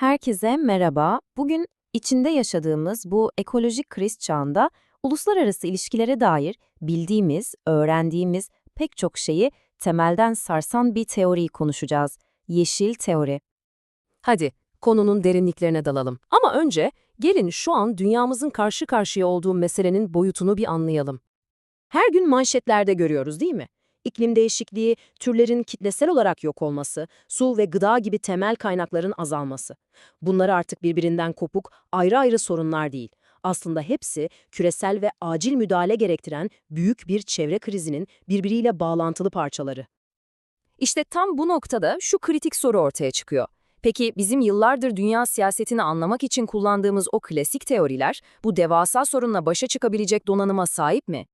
Herkese merhaba. Bugün içinde yaşadığımız bu ekolojik kriz çağında uluslararası ilişkilere dair bildiğimiz, öğrendiğimiz pek çok şeyi temelden sarsan bir teoriyi konuşacağız. Yeşil teori. Hadi konunun derinliklerine dalalım. Ama önce gelin şu an dünyamızın karşı karşıya olduğu meselenin boyutunu bir anlayalım. Her gün manşetlerde görüyoruz değil mi? İklim değişikliği, türlerin kitlesel olarak yok olması, su ve gıda gibi temel kaynakların azalması. Bunlar artık birbirinden kopuk, ayrı ayrı sorunlar değil. Aslında hepsi küresel ve acil müdahale gerektiren büyük bir çevre krizinin birbiriyle bağlantılı parçaları. İşte tam bu noktada şu kritik soru ortaya çıkıyor. Peki bizim yıllardır dünya siyasetini anlamak için kullandığımız o klasik teoriler bu devasa sorunla başa çıkabilecek donanıma sahip mi?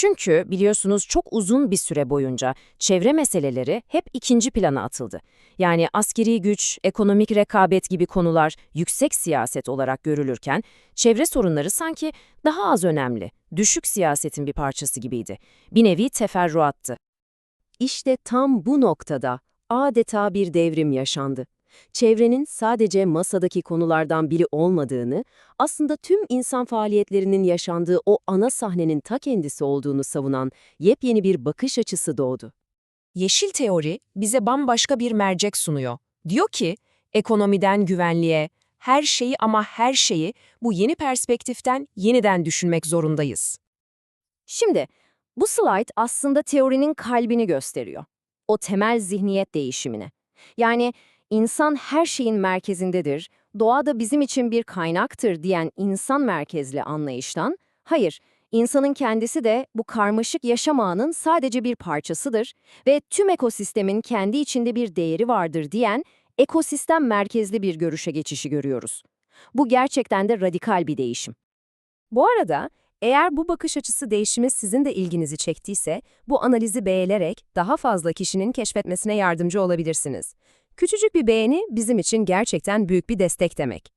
Çünkü biliyorsunuz çok uzun bir süre boyunca çevre meseleleri hep ikinci plana atıldı. Yani askeri güç, ekonomik rekabet gibi konular yüksek siyaset olarak görülürken çevre sorunları sanki daha az önemli, düşük siyasetin bir parçası gibiydi. Bir nevi teferruattı. İşte tam bu noktada adeta bir devrim yaşandı. Çevrenin sadece masadaki konulardan biri olmadığını, aslında tüm insan faaliyetlerinin yaşandığı o ana sahnenin ta kendisi olduğunu savunan yepyeni bir bakış açısı doğdu. Yeşil teori bize bambaşka bir mercek sunuyor. Diyor ki, ekonomiden güvenliğe, her şeyi ama her şeyi bu yeni perspektiften yeniden düşünmek zorundayız. Şimdi, bu slide aslında teorinin kalbini gösteriyor. O temel zihniyet değişimini. Yani insan her şeyin merkezindedir, doğa da bizim için bir kaynaktır diyen insan merkezli anlayıştan, hayır, insanın kendisi de bu karmaşık yaşam ağının sadece bir parçasıdır ve tüm ekosistemin kendi içinde bir değeri vardır diyen ekosistem merkezli bir görüşe geçişi görüyoruz. Bu gerçekten de radikal bir değişim. Bu arada eğer bu bakış açısı değişimi sizin de ilginizi çektiyse, bu analizi beğenerek daha fazla kişinin keşfetmesine yardımcı olabilirsiniz. Küçücük bir beğeni bizim için gerçekten büyük bir destek demek.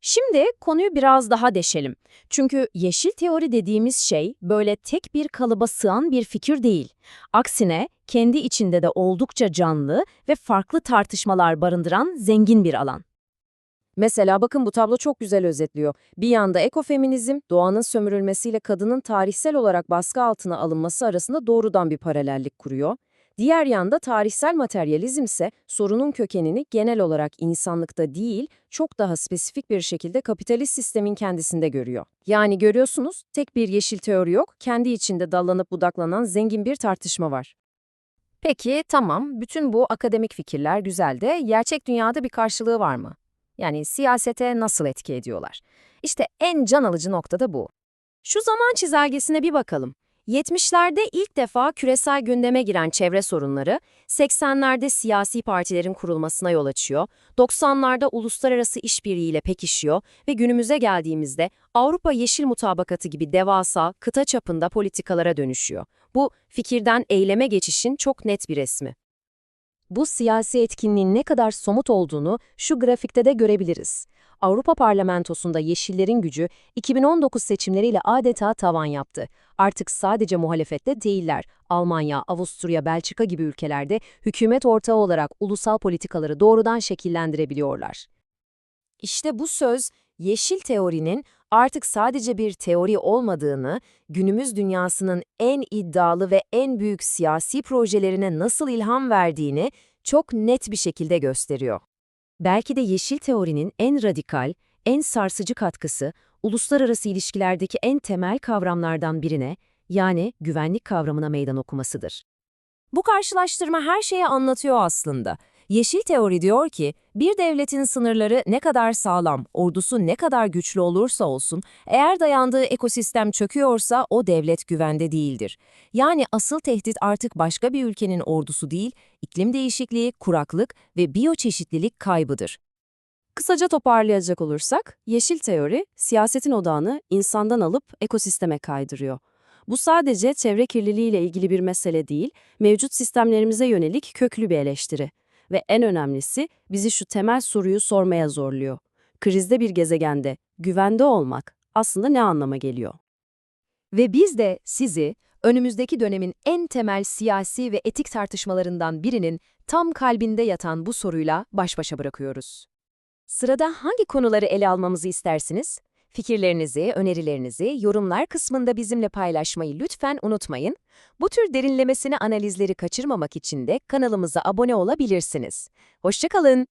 Şimdi konuyu biraz daha deşelim. Çünkü yeşil teori dediğimiz şey böyle tek bir kalıba sığan bir fikir değil. Aksine kendi içinde de oldukça canlı ve farklı tartışmalar barındıran zengin bir alan. Mesela bakın bu tablo çok güzel özetliyor. Bir yanda ekofeminizm, doğanın sömürülmesiyle kadının tarihsel olarak baskı altına alınması arasında doğrudan bir paralellik kuruyor. Diğer yanda tarihsel materyalizm ise sorunun kökenini genel olarak insanlıkta değil, çok daha spesifik bir şekilde kapitalist sistemin kendisinde görüyor. Yani görüyorsunuz, tek bir yeşil teori yok, kendi içinde dallanıp budaklanan zengin bir tartışma var. Peki, tamam, bütün bu akademik fikirler güzel de gerçek dünyada bir karşılığı var mı? Yani siyasete nasıl etki ediyorlar? İşte en can alıcı nokta da bu. Şu zaman çizelgesine bir bakalım. 70'lerde ilk defa küresel gündeme giren çevre sorunları, 80'lerde siyasi partilerin kurulmasına yol açıyor, 90'larda uluslararası işbirliğiyle pekişiyor ve günümüze geldiğimizde Avrupa Yeşil Mutabakatı gibi devasa, kıta çapında politikalara dönüşüyor. Bu, fikirden eyleme geçişin çok net bir resmi. Bu siyasi etkinliğin ne kadar somut olduğunu şu grafikte de görebiliriz. Avrupa Parlamentosu'nda Yeşillerin gücü 2019 seçimleriyle adeta tavan yaptı. Artık sadece muhalefette değiller. Almanya, Avusturya, Belçika gibi ülkelerde hükümet ortağı olarak ulusal politikaları doğrudan şekillendirebiliyorlar. İşte bu söz, yeşil teorinin artık sadece bir teori olmadığını, günümüz dünyasının en iddialı ve en büyük siyasi projelerine nasıl ilham verdiğini çok net bir şekilde gösteriyor. Belki de yeşil teorinin en radikal, en sarsıcı katkısı, uluslararası ilişkilerdeki en temel kavramlardan birine, yani güvenlik kavramına meydan okumasıdır. Bu karşılaştırma her şeyi anlatıyor aslında. Yeşil teori diyor ki, bir devletin sınırları ne kadar sağlam, ordusu ne kadar güçlü olursa olsun, eğer dayandığı ekosistem çöküyorsa o devlet güvende değildir. Yani asıl tehdit artık başka bir ülkenin ordusu değil, iklim değişikliği, kuraklık ve biyoçeşitlilik kaybıdır. Kısaca toparlayacak olursak, yeşil teori, siyasetin odağını insandan alıp ekosisteme kaydırıyor. Bu sadece çevre kirliliğiyle ilgili bir mesele değil, mevcut sistemlerimize yönelik köklü bir eleştiri. Ve en önemlisi bizi şu temel soruyu sormaya zorluyor. Krizde bir gezegende güvende olmak aslında ne anlama geliyor? Ve biz de sizi önümüzdeki dönemin en temel siyasi ve etik tartışmalarından birinin tam kalbinde yatan bu soruyla baş başa bırakıyoruz. Sırada hangi konuları ele almamızı istersiniz? Fikirlerinizi, önerilerinizi yorumlar kısmında bizimle paylaşmayı lütfen unutmayın. Bu tür derinlemesine analizleri kaçırmamak için de kanalımıza abone olabilirsiniz. Hoşçakalın.